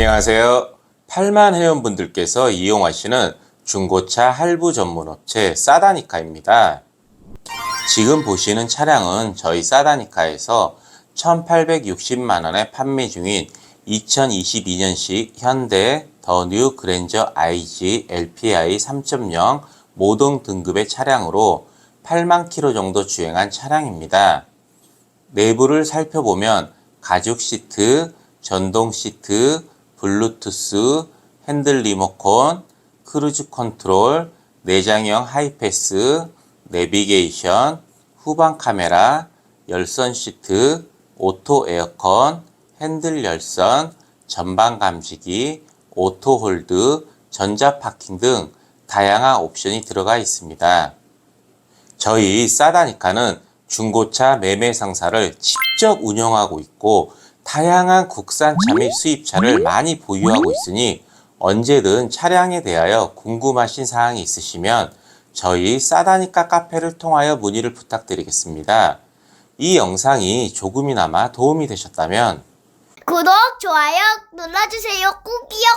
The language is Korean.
안녕하세요. 8만 회원분들께서 이용하시는 중고차 할부 전문 업체 사다니카입니다. 지금 보시는 차량은 저희 사다니카에서 1,860만 원에 판매 중인 2022년식 현대 더 뉴 그랜저 IG LPI 3.0 모동 등급의 차량으로 8만 킬로 정도 주행한 차량입니다. 내부를 살펴보면 가죽 시트, 전동 시트, 블루투스, 핸들 리모컨, 크루즈 컨트롤, 내장형 하이패스, 내비게이션, 후방 카메라, 열선 시트, 오토 에어컨, 핸들 열선, 전방 감지기, 오토 홀드, 전자 파킹 등 다양한 옵션이 들어가 있습니다. 저희 사다니카는 중고차 매매 상사를 직접 운영하고 있고 다양한 국산차 및 수입차를 많이 보유하고 있으니 언제든 차량에 대하여 궁금하신 사항이 있으시면 저희 사다니카 카페를 통하여 문의를 부탁드리겠습니다. 이 영상이 조금이나마 도움이 되셨다면 구독, 좋아요 눌러주세요. 꾹이요.